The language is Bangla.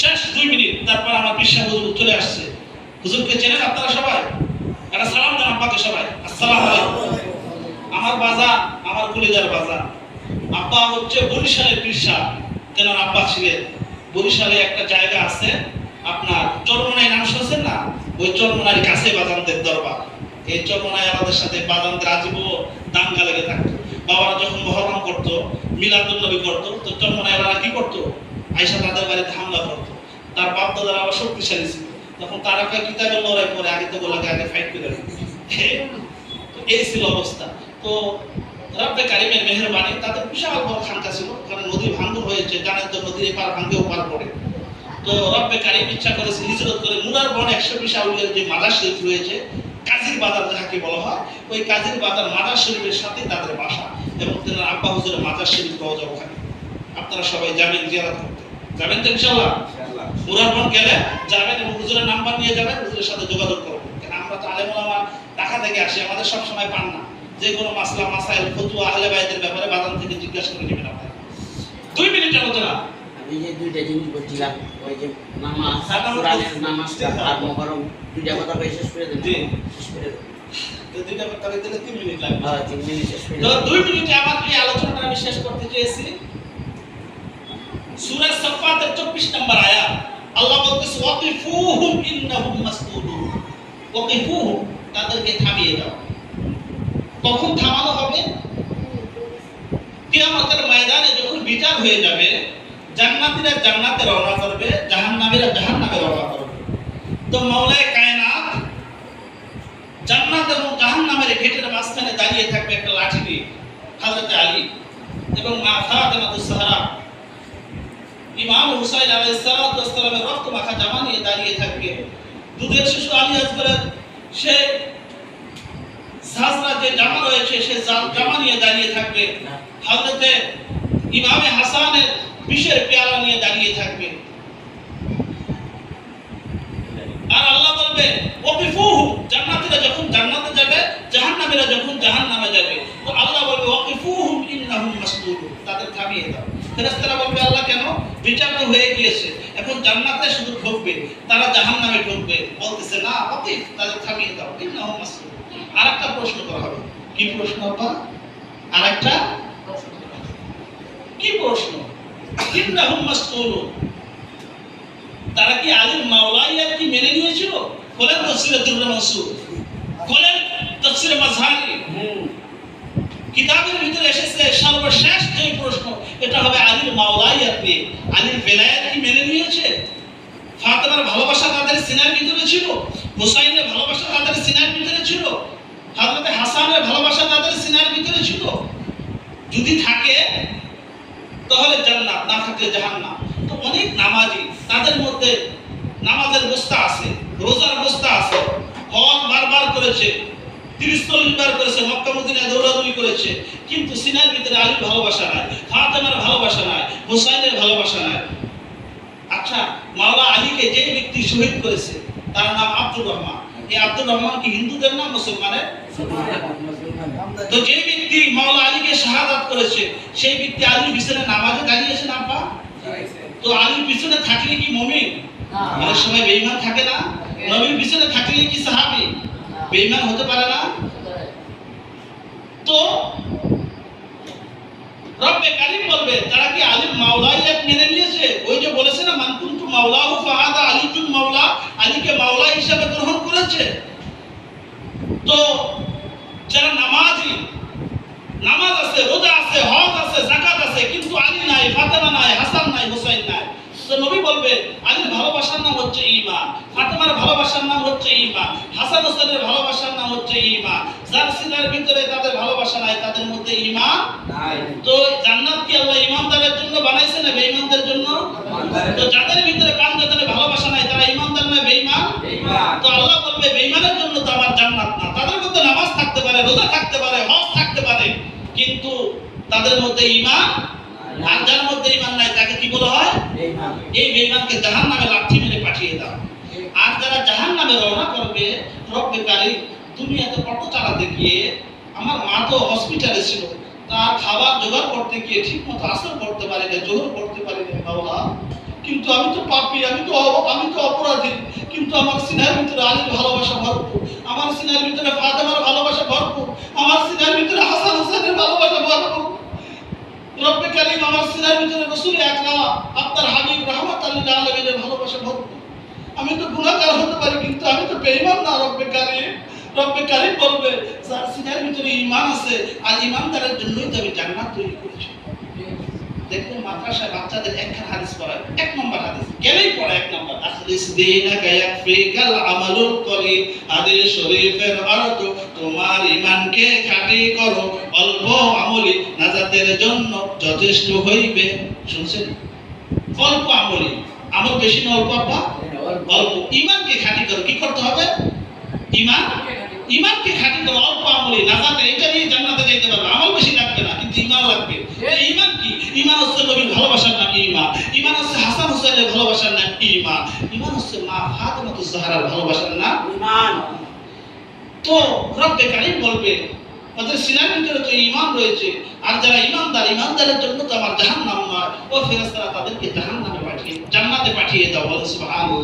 শেষ দুই মিনিট তারপর আমার হুজুর চলে আসছে। হুজুরকে চেনেন আপনারা সবাই? একটা সালাম দেন আব্বাকে সবাই। আসসালামু আমার বাজার আমার কলিজার বাজার। আব্বা হচ্ছে বরিশালের পিসা তেনার আব্বা ছিলেন। বরিশালে একটা জায়গা আছে আপনার চরমনাই নাম শুনছেন না? ওই চরমনার কাছে বাজানদের দরবার। এই চরমনাই আমাদের সাথে বাজানদের আজীবন দাঙ্গা লেগে থাকতো। বাবারা যখন মহরম করতো মিলাদুল নবী করতো, তো চরমনাইরা কি করতো? আয়সা তাদের বাড়িতে হামলা করতো। তার বাপ দাদারা আবার শক্তিশালী ছিল। তখন তারা কয়, কিতাবের লড়াই করে আগে তো বলাকে আগে ফাইট করে তো এই ছিল অবস্থা। তো রব্বে কারিমের মেহরবানি, তাদের বিশাল বড় খানকা ছিল। ওখানে নদী ভাঙ্গর হয়েছে, জানেন তো নদীর এপার ভাঙ্গে ওপার পড়ে। তো রব্বে কারিম ইচ্ছা করেছে হিজরত করে মুরার বন একশো বিশ আউলিয়ার যে মাদার শরীফ রয়েছে বাজার যাহাকে বলা হয় ওই কাজীর বাজার মাদার শরীফের সাথে তাদের বাসা এবং তেনার আব্বা হুজুরের মাদার শরীফ পাওয়া যাবে ওখানে। আপনারা সবাই যাবেন জিয়ারত করতে। যাবেন তো ইনশাআল্লাহ? ইনশাআল্লাহ। মুরারবন গেলে যাবেন এবং হুজুরের নাম্বার নিয়ে যাবেন হুজুরের সাথে যোগাযোগ করবেন। কারণ আমরা তো আলেম ওলামা ঢাকা থেকে আসি আমাদের সব সময় পান না। যে কোনো মাসলা মাসাইল ফতুয়া আহলে বাইতের ব্যাপারে বাদান থেকে জিজ্ঞাসা করে নেবেন আপনারা। দুই মিনিট আলোচনা আমি যে দুইটা জিনিস বলছিলাম ওই যে নামাজ সালাম কোরআনের নামাজটা আর মহরম দুইটা কথা কই শেষ করে দেন শেষ করে দেন দুইটা কথা বলতে তিন মিনিট লাগবে। হ্যাঁ তিন মিনিট শেষ করে তো দুই মিনিটে আমার এই আলোচনাটা আমি শেষ করতে চেয়েছি। সূরা সাফাতের 24 নম্বর আয়াত আল্লাহ বলতেছে ওয়াকিফুহুম ইন্নাহুম মাসউলুন ওয়াকিফুহুম তাদেরকে থামিয়ে দাও। কখন থামানো হবে? কিয়ামতের ময়দানে যখন বিচার হয়ে যাবে জান্নাতীরা জান্নাতে রওনা করবে, জাহান্নামীরা জাহান্নামে রওনা করবে। তো মাওলায়ে কায়নাত জান্নাত এবং জাহান্নামের গেটের মাঝখানে দাঁড়িয়ে থাকবে একটা লাঠি দিয়ে হযরত আলী এবং মা সাহরা। ইমাম হুসাইন আলাইহিস সালাতু ওয়াস সালামের রক্ত মাখা জামা নিয়ে দাঁড়িয়ে থাকবে। দুধের শিশু আলী আসগরের সে সাজরা যে জামা রয়েছে, সে জামা নিয়ে দাঁড়িয়ে থাকবে। হযরতে ইমামে হাসানের বিষের পেয়ালা নিয়ে দাঁড়িয়ে থাকবে। আর আল্লাহ বলবে যখন জান্নাতে যাবে যখন যাবে। তো আল্লাহ বলবে ইন্নাহুম তাদের থামিয়ে দাও। ফেরেশতারা বলবে, আল্লাহ কেন? বিচার তো হয়ে গিয়েছে। এখন জান্নাতে শুধু ঢুকবে তারা জাহান্নামে ঢুকবে বলতেছে, না, ওয়াকিফ, তাদের থামিয়ে দাও, ইন্নাহুম মাসউলুন আরেকটা প্রশ্ন করা হবে। কি প্রশ্ন আপা আরেকটা? কি প্রশ্ন? তারা কি আলীর মাওলাইয়া কি মেনে নিয়েছিল? খোলেন তফসিরে দুর্রে মাঝহারি কিতাবের ভিতরে এসেছে সর্বশেষ যে প্রশ্ন, এটা হবে আলীর মাওলাইয়াত নিয়ে আলীর বেলায়াত কি মেনে নিয়েছে? ফাতেমার ভালোবাসা তাদের সিনার ভিতরে ছিল? হুসাইনের ভালোবাসা তাদের সিনার ভিতরে ছিল? হযরত হাসানের ভালোবাসা তাদের সিনার ভিতরে ছিল? যদি থাকে তাহলে জান্নাত, না থাকলে জাহান্নাম। তো অনেক নামাজি, তাদের মধ্যে নামাজের বস্তা আছে, রোজার বস্তা আছে। হজ বারবার করেছে তিরিশ বার করেছে, মক্কা, মদিনায় দৌড়াদৌড়ি করেছে। কিন্তু সিনার ভিতরে আলীর ভালোবাসা নাই, ফাতেমার ভালোবাসা নাই ভালোবাসা নাই। আচ্ছা মাওলা আলীকে যে ব্যক্তি শহীদ করেছে, তার নাম আব্দুর রহমান। এই আব্দুর রহমান কি হিন্দুদের নাম মুসলমানের। তো যে ব্যক্তি মাওলা আলীকে শাহাদাত করেছে, সেই ব্যক্তি আলীর পিছনে নামাজে দাঁড়িয়েছে না, আপা? তো আলীর পিছনে থাকলে কি মুমিন? অনেক সময় বেঈমান থাকে না। নবীর পিছনে থাকলে কি সাহাবী? বেঈমান হতে পারে না। তো রব্বে কারিম বলবে, তারা কি আলীর মাওলাইয়াত মেনে নিয়েছে? ওই যে বলেছে না, মান কুনতু মাওলাহু ফাহাদা আলীতুল মাওলা, আলীকে মাওলা হিসেবে গ্রহণ করেছে। তো যারা নামাজি নামাজ আছে রোজা আছে হজ আছে জাকাত আছে কিন্তু আলী নাই ফাতেমা নাই হাসান নাই হুসাইন নাই। তো নবী বলবে আলীর ভালোবাসার নাম হচ্ছে ফাতেমার ভালোবাসার নাম হচ্ছে হাসান হোসেনের ভালোবাসার নাম হচ্ছে ঈমান। যার সিনার ভিতরে তাদের ভালোবাসা নাই তাদের মধ্যে ঈমান নাই। তো জান্নাত কি আল্লাহ ইমানদারের জন্য বানাইছে না বেঈমানদের জন্য? তো যাদের ভিতরে যাদের ভালোবাসা নাই তারা না বেঈমান? বেঈমান। তো আল্লাহ বলবে বেঈমানের জন্য তো আমার জান্নাত না। তাদের মধ্যে নামাজ থাকতে পারে রোজা থাকতে পারে হজ থাকতে পারে কিন্তু তাদের মধ্যে ঈমান আর যার মধ্যে ঈমান নাই তাকে কি বলা হয়? এই বেঈমানকে জাহান্নামে লাঠি মেরে পাঠিয়ে দাও। আর যারা জাহান্নামে রওনা করবে রব্বে কারীম দুনিয়াতে অটো চালাতে গিয়ে আমার মা তো হসপিটালে ছিল তার খাবার জোগাড় করতে গিয়ে ঠিক মতো আসর করতে পারি না জোহর করতে পারি না বাবা কিন্তু আমি তো পাপি, আমি তো আমি তো অপরাধী। কিন্তু আমার সিনার ভিতরে আলীর ভালোবাসা ভরপুর। আমার সিনার ভিতরে ফাতেমার ভালোবাসা ভরপুর। আমার সিনার ভিতরে হাসান হোসেনের ভালোবাসা ভরপুর। রব্বে কারিম আমার সিনার ভিতরে রসুল আকরাম আপনার হাবিব রহমত আলী আলমিনের ভালোবাসা ভরপুর। আমি তো গুণাকার হতে পারি, কিন্তু আমি তো বেঈমান না রব্বে কারিম। রব্বে কারিম বলবে, যার সিনার ভিতরে ইমান আছে, আর ঈমানদারের জন্যই তো আমি জান্নাত তৈরি করেছি। মাদ্রাসায় বাচ্চাদের হাদিস পড়ায়। এক নম্বর হাদিস। গেলেই পড়ে এক নম্বর। আখলিস আমালুল কলি। শরীফের অর্থ, তোমার করো। অল্প আমলি নাজাতের জন্য যথেষ্ট হইবে। শুনছেন? অল্প আমলি। আমল বেশি না অল্প, আব্বা? অল্প। ঈমানকে খাঁটি করো। কি করতে হবে? ঈমান? ঈমানকে খাঁটি করো। অল্প আমলি। নাজাতে এটা নিয়ে জান্নাতে যাইতে পারবে আমল বেশি লাগবে না কিন্তু ঈমান লাগবে এই ঈমান কি ঈমান হচ্ছে নবীর ভালোবাসার নাম ইমা ইমান হচ্ছে হাসান হুসাইনের ভালোবাসার নাম ইমা ইমান হচ্ছে মা ফাতেমাতুজ জাহরার ভালোবাসার নাম ইমান। তো রব্বে কারিম বলবে, তাদের সিনার ভিতরে তো ইমান রয়েছে। আর যারা ইমানদার, ইমানদারের জন্য তো আমার জাহান্নাম নয়। ও ফেরেশতারা তাদেরকে জাহান্নামে পাঠিয়ে জান্নাতে পাঠিয়ে দাও বলে সুবহানাল্লাহ।